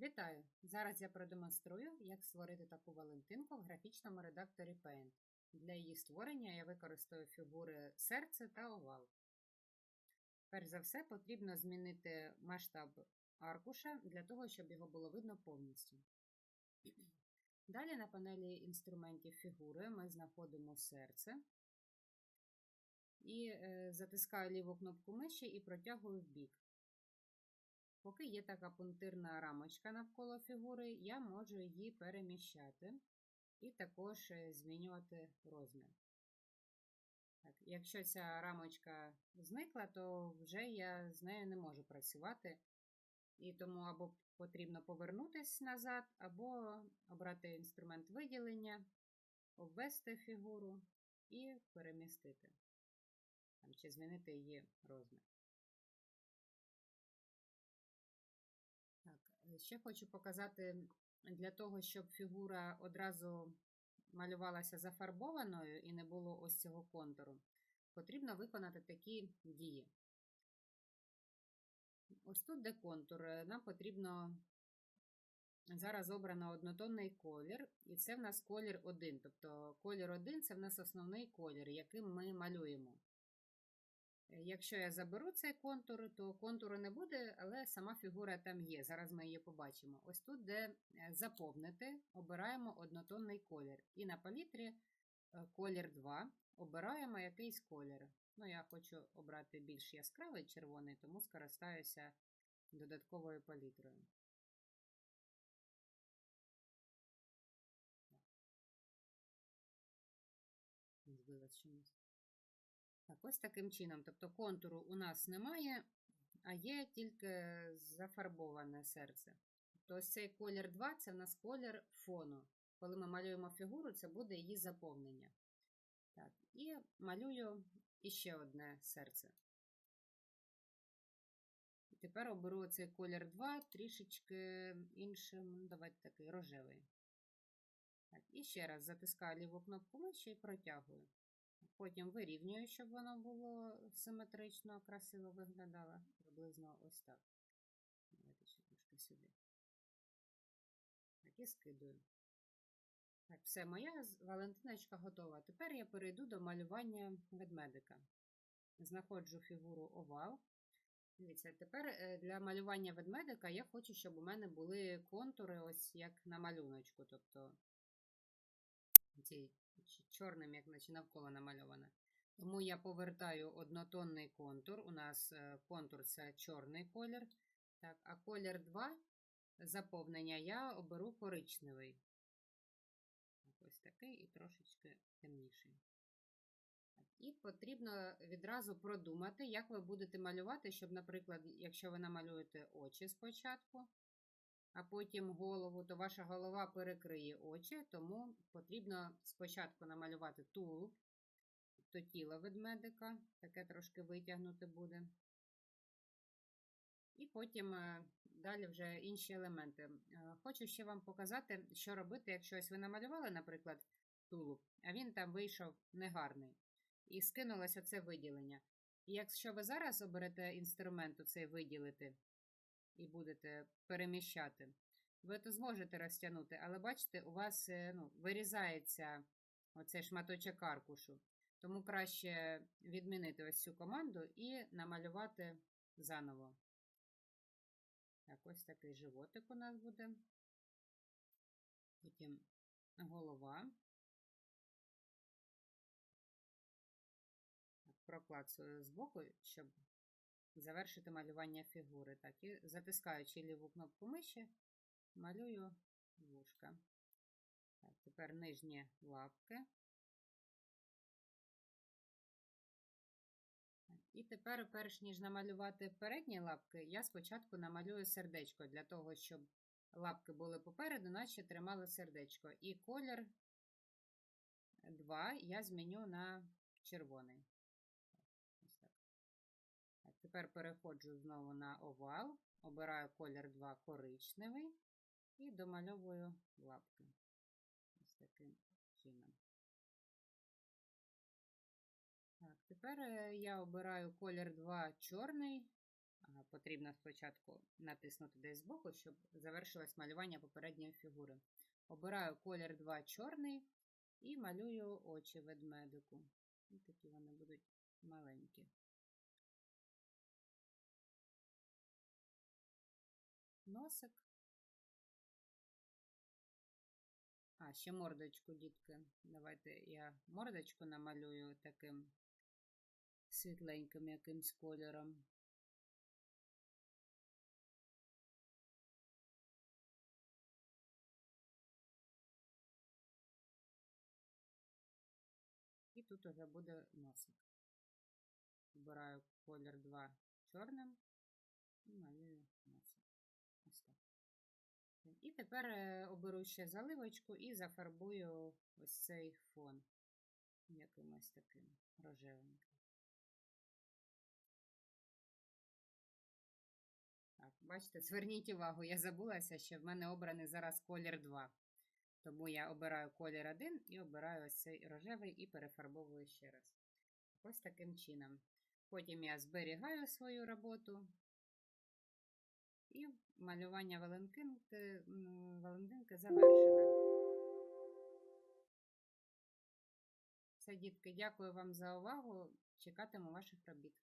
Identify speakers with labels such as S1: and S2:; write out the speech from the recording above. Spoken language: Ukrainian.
S1: Вітаю! Зараз я продемонструю, як створити таку валентинку в графічному редакторі Paint. Для її створення я використаю фігури серце та овал. Перш за все, потрібно змінити масштаб аркуша для того, щоб його було видно повністю. Далі на панелі інструментів фігури ми знаходимо серце і е, затискаю ліву кнопку миші і протягую вбік. Поки є така пунктирна рамочка навколо фігури, я можу її переміщати і також е, змінювати розмір. Так, Якщо ця рамочка зникла, то вже я з нею не можу працювати. І тому або потрібно повернутися назад, або обрати інструмент виділення, обвести фігуру і перемістити, Там, чи змінити її розмір. Ще хочу показати для того, щоб фігура одразу малювалася зафарбованою і не було ось цього контуру, потрібно виконати такі дії. Ось тут, де контур, нам потрібно зараз обрано однотонний колір, і це в нас колір 1. Тобто колір 1 це в нас основний колір, яким ми малюємо. Якщо я заберу цей контур, то контуру не буде, але сама фігура там є. Зараз ми її побачимо. Ось тут, де заповнити, обираємо однотонний колір. І на палітрі колір 2 обираємо якийсь колір. Ну, я хочу обрати більш яскравий червоний, тому скористаюся додатковою палітрою. Збилась чомусь. Так, ось таким чином. Тобто контуру у нас немає, а є тільки зафарбоване серце. Тобто ось цей колір 2 це в нас колір фону. Коли ми малюємо фігуру, це буде її заповнення. Так, І малюю іще одне серце. Тепер оберу цей колір 2 трішечки іншим, давайте такий рожевий. Так, І ще раз затискаю ліву кнопку миші і протягую. Потім вирівнюю, щоб воно було симетрично, красиво виглядало. Приблизно ось так. Давайте ще трошки сюди. Так, і скидую. Так, все, моя Валентиночка готова. Тепер я перейду до малювання ведмедика. Знаходжу фігуру овал. Дивіться, тепер е, для малювання ведмедика я хочу, щоб у мене були контури, ось як на малюночку. Тобто ці чорним, як наче навколо намальоване. Тому я повертаю однотонний контур. У нас е, контур це чорний колір. Так, А колір 2 заповнення я оберу коричневий. Ось такий і трошечки темніший. І потрібно відразу продумати, як ви будете малювати, щоб, наприклад, якщо ви намалюєте очі спочатку, а потім голову, то ваша голова перекриє очі, тому потрібно спочатку намалювати тулуб, тобто тіло ведмедика, таке трошки витягнути буде. І потім е, далі вже інші елементи. Е, хочу ще вам показати, що робити, якщо ось ви намалювали, наприклад, тулуб, а він там вийшов негарний. І скинулося це виділення. І якщо ви зараз оберете інструмент оцей виділити, і будете переміщати, ви то зможете розтягнути, але бачите, у вас е, ну, вирізається оцей шматочок аркушу. Тому краще відмінити ось цю команду і намалювати заново. Так, ось такий животик у нас буде. Потім голова. Проклацую збоку, щоб завершити малювання фігури. Так, і затискаючи ліву кнопку миші, малюю вушка. Так, Тепер нижні лапки. І тепер, перш ніж намалювати передні лапки, я спочатку намалюю сердечко для того, щоб лапки були попереду, наче тримали сердечко. І колір 2 я зміню на червоний. Тепер переходжу знову на овал, обираю колір 2 коричневий і домальовую лапки. Ось таким чином. Так, Тепер е, я обираю колір 2 чорний Потрібно спочатку натиснути десь збоку, щоб завершилось малювання попередньої фігури. Обираю колір 2 чорний і малюю очі ведмедику. І такі вони будуть маленькі. Носик. А, ще мордочку, дітки. Давайте я мордочку намалюю таким світленьким якимсь кольором. І тут уже буде носик. Вибираю колір 2 чорним і малюю носик. Ось. І тепер е, оберу ще заливочку і зафарбую ось цей фон якимось таким рожевеньким. Так, бачите, зверніть увагу, я забулася, що в мене обраний зараз колір 2. Тому я обираю колір 1 і обираю ось цей рожевий і перефарбовую ще раз. Ось таким чином. Потім я зберігаю свою роботу. Малювання Валентинки, Валентинки завершене. Все, дітки, дякую вам за увагу. Чекатиму ваших робіт.